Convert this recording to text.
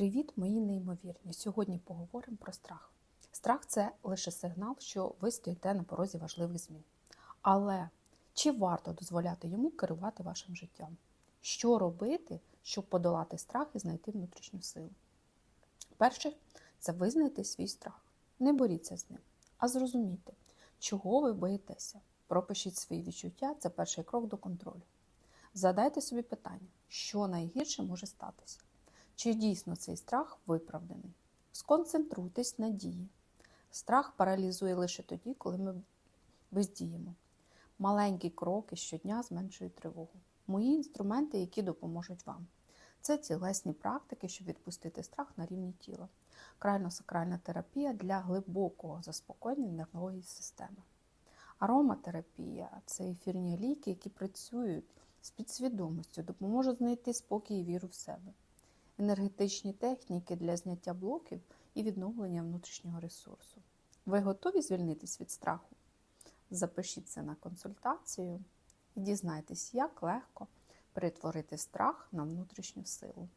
Привіт, мої неймовірні! Сьогодні поговоримо про страх. Страх це лише сигнал, що ви стоїте на порозі важливих змін. Але чи варто дозволяти йому керувати вашим життям? Що робити, щоб подолати страх і знайти внутрішню силу? Перше це визнайте свій страх. Не боріться з ним, а зрозумійте, чого ви боїтеся. Пропишіть свої відчуття це перший крок до контролю. Задайте собі питання, що найгірше може статися. Чи дійсно цей страх виправданий? Сконцентруйтесь на дії. Страх паралізує лише тоді, коли ми бездіємо. Маленькі кроки щодня зменшують тривогу. Мої інструменти, які допоможуть вам. Це тілесні практики, щоб відпустити страх на рівні тіла. Крайно-сакральна терапія для глибокого заспокоєння нервової системи. Ароматерапія це ефірні ліки, які працюють з підсвідомістю, допоможуть знайти спокій і віру в себе енергетичні техніки для зняття блоків і відновлення внутрішнього ресурсу. Ви готові звільнитись від страху? Запишіться на консультацію і дізнайтесь, як легко перетворити страх на внутрішню силу.